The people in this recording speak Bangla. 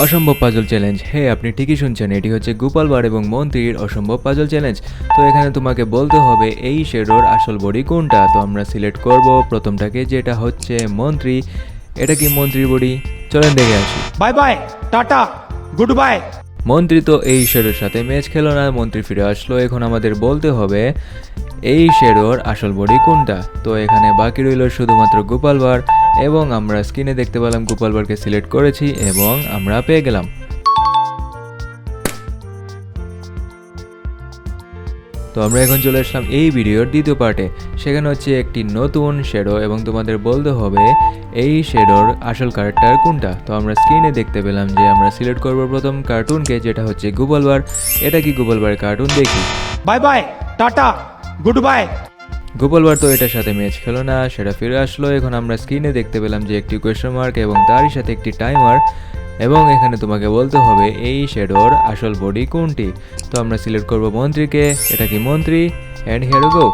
অসম্ভব পাজল চ্যালেঞ্জ হ্যাঁ আপনি ঠিকই শুনছেন এটি হচ্ছে গোপালবার এবং মন্ত্রীর অসম্ভব পাজল চ্যালেঞ্জ তো এখানে তোমাকে বলতে হবে এই শেডোর আসল বডি কোনটা? তো আমরা সিলেক্ট করব প্রথমটাকে যেটা হচ্ছে মন্ত্রী। এটা কি মন্ত্রীর বডি? চলেন দেখে আসি। Bye bye tata good bye. মন্ত্রী তো এই শেডোর সাথে ম্যাচ খেলো না মন্ত্রী ফিরে আসলো। এখন আমাদের বলতে হবে এই শেডোর আসল বডি কোনটা? তো এখানে বাকি রইল শুধুমাত্র গোপালবার এবং আমরা স্ক্রিনে দেখতে পেলাম গোপাল বারকে সিলেক্ট করেছি এবং আমরা পেয়ে গেলাম। তো আমরা এখন চলে আসলাম এই ভিডিওর দ্বিতীয় পার্টে। সেখানে হচ্ছে একটি নতুন শেডো এবং তোমাদের বলতে হবে, এই শেডোর আসল কার্ডটার কোনটা? তো আমরা স্ক্রিনে দেখতে পেলাম যে আমরা সিলেক্ট করব প্রথম কার্টুনকে যেটা হচ্ছে গুগলবার এটা কি গুগলবার কার্টুন দেখি? Bye bye tata good bye Gopal বার তো এটার সাথে ম্যাচ খেলো না, সেটা ফিরে আসলো। এখন আমরা স্ক্রিনে দেখতে পেলাম যে একটি কোয়েশ্চন মার্ক এবং তারই সাথে একটি টাইমার এবং এখানে তোমাকে বলতে হবে, এই শেডোর আসল বডি কোনটি? তো আমরা সিলেক্ট করব মন্ত্রীকে। এটা কি মন্ত্রী? And here go